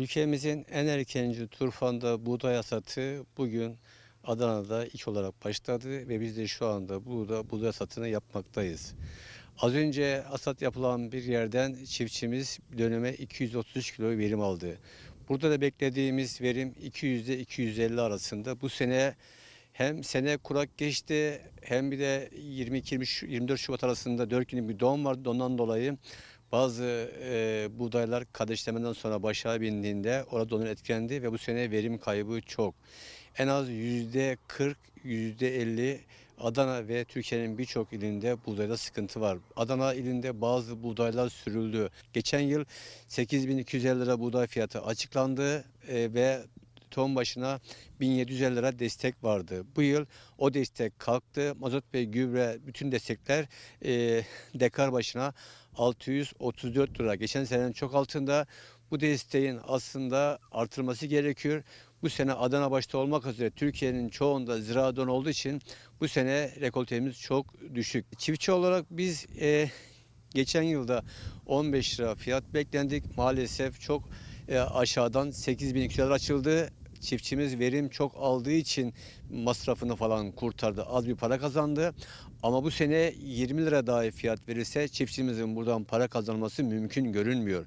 Ülkemizin en erkenci turfanda buğday hasatı bugün Adana'da ilk olarak başladı ve biz de şu anda burada buğday hasatını yapmaktayız. Az önce hasat yapılan bir yerden çiftçimiz döneme 233 kilo verim aldı. Burada da beklediğimiz verim 200 ile 250 arasında. Bu sene hem sene kurak geçti hem bir de 22-24 Şubat arasında 4 günlük bir don vardı. Ondan dolayı bazı e, buğdaylar kardeşlemeden sonra başa bindiğinde orada donun etkilendi ve bu sene verim kaybı çok. En az yüzde 40, yüzde 50 Adana ve Türkiye'nin birçok ilinde buğdayda sıkıntı var. Adana ilinde bazı buğdaylar sürüldü. Geçen yıl 8250 lira buğday fiyatı açıklandı e, ve ton başına 1750 lira destek vardı. Bu yıl o destek kalktı. Mazot ve gübre bütün destekler e, dekar başına 634 lira. Geçen senenin çok altında. Bu desteğin aslında artırılması gerekiyor. Bu sene Adana başta olmak üzere Türkiye'nin çoğunda ziraat don olduğu için bu sene rekoltemiz çok düşük. Çiftçi olarak biz e, geçen yılda 15 lira fiyat beklendik. Maalesef çok e, aşağıdan 8200 lira açıldı. Çiftçimiz verim çok aldığı için masrafını falan kurtardı. Az bir para kazandı. Ama bu sene 20 lira daha fiyat verirse çiftçimizin buradan para kazanması mümkün görünmüyor.